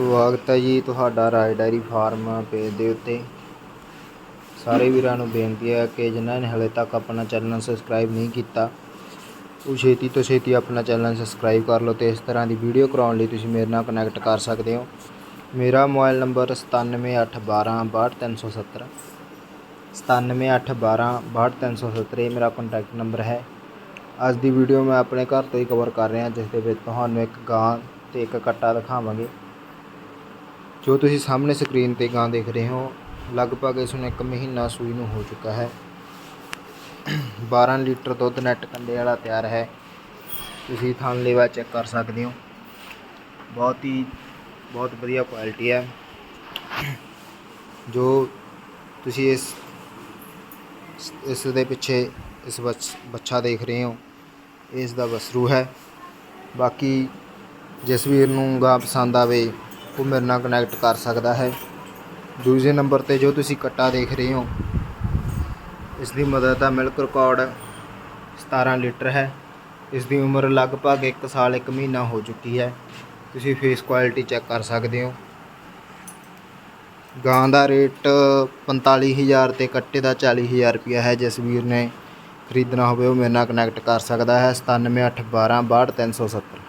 ਸਵਾਗਤ ਹੈ ਜੀ ਤੁਹਾਡਾ ਰਾਜ ਡਾਇਰੀ ਫਾਰਮ ਪੇਜ ਦੇ ਉੱਤੇ। ਸਾਰੇ ਵੀਰਾਂ ਨੂੰ ਬੇਨਤੀ ਹੈ ਕਿ ਜਿਨ੍ਹਾਂ ਨੇ ਹਲੇ ਤੱਕ ਆਪਣਾ ਚੈਨਲ ਸਬਸਕ੍ਰਾਈਬ ਨਹੀਂ ਕੀਤਾ, ਉਹ ਛੇਤੀ ਤੋਂ ਛੇਤੀ ਆਪਣਾ ਚੈਨਲ ਸਬਸਕ੍ਰਾਈਬ ਕਰ ਲਓ ਤੇ ਇਸ ਤਰ੍ਹਾਂ ਦੀ ਵੀਡੀਓ ਕਰਾਉਣ ਲਈ ਤੁਸੀਂ ਮੇਰੇ ਨਾਲ ਕਨੈਕਟ ਕਰ ਸਕਦੇ ਹੋ। ਮੇਰਾ ਮੋਬਾਈਲ ਨੰਬਰ 9781126370 9781126370 ਇਹ ਮੇਰਾ ਕੰਟੈਕਟ ਨੰਬਰ ਹੈ। ਅੱਜ ਦੀ ਵੀਡੀਓ ਮੈਂ ਆਪਣੇ ਘਰ ਤੋਂ ਹੀ ਕਵਰ ਕਰ ਰਿਹਾ, ਜਿਸ ਦੇ ਵਿੱਚ ਤੁਹਾਨੂੰ ਇੱਕ ਗਾਂ ਤੇ ਇੱਕ ਕੱਟਾ ਦਿਖਾਵਾਂਗੇ। ਜੋ ਤੁਸੀਂ ਸਾਹਮਣੇ ਸਕਰੀਨ ਤੇ ਗਾਂ ਦੇਖ ਰਹੇ ਹੋ, ਲਗਭਗ ਇਸ ਨੂੰ ਇੱਕ ਮਹੀਨਾ ਸੂਈ ਨੂੰ ਹੋ ਚੁੱਕਾ ਹੈ। 12 ਲੀਟਰ ਦੁੱਧ ਨੈਟ ਕੰਡੇ ਵਾਲਾ ਤਿਆਰ ਹੈ। ਤੁਸੀਂ ਥਣ ਲੇਵਾ ਚੈੱਕ ਕਰ ਸਕਦੇ ਹੋ। ਬਹੁਤ ਹੀ, ਬਹੁਤ ਵਧੀਆ ਕੁਆਲਿਟੀ ਹੈ। ਜੋ ਤੁਸੀਂ ਇਸ ਇਸ ਦੇ ਪਿੱਛੇ ਇਸ ਬੱਚ- ਬੱਚਾ ਦੇਖ ਰਹੇ ਹੋ, ਇਸ ਦਾ ਵਸਰੂ ਹੈ। ਬਾਕੀ ਜਿਸ ਵੀਰ ਨੂੰ ਗਾਂ ਪਸੰਦ ਆਵੇ ਉਹ ਮੇਰੇ ਨਾਲ ਕਨੈਕਟ ਕਰ ਸਕਦਾ ਹੈ। ਦੂਜੇ ਨੰਬਰ ਤੇ ਜੋ ਤੁਸੀਂ ਕੱਟਾ ਦੇਖ ਰਹੇ ਹੋ ਇਸ ਦੀ ਮਦਦ ਦਾ ਮਿਲਕ ਰਿਕਾਰਡ 17 ਲੀਟਰ ਹੈ। ਇਸ ਦੀ ਉਮਰ ਲਗਭਗ 1 ਸਾਲ 1 ਮਹੀਨਾ ਹੋ ਚੁੱਕੀ ਹੈ। ਤੁਸੀਂ ਫੇਸ ਕੁਆਲਿਟੀ ਚੈੱਕ ਕਰ ਸਕਦੇ ਹੋ। ਗਾਂ ਦਾ ਰੇਟ 45000 ਤੇ ਕੱਟੇ ਦਾ 40000 ਰੁਪਇਆ ਹੈ। ਜਿਸ ਵੀਰ ਨੇ ਖਰੀਦਣਾ ਹੋਵੇ, ਉਹ ਮੇਰੇ ਨਾਲ ਕਨੈਕਟ ਕਰ ਸਕਦਾ ਹੈ। 978112 62370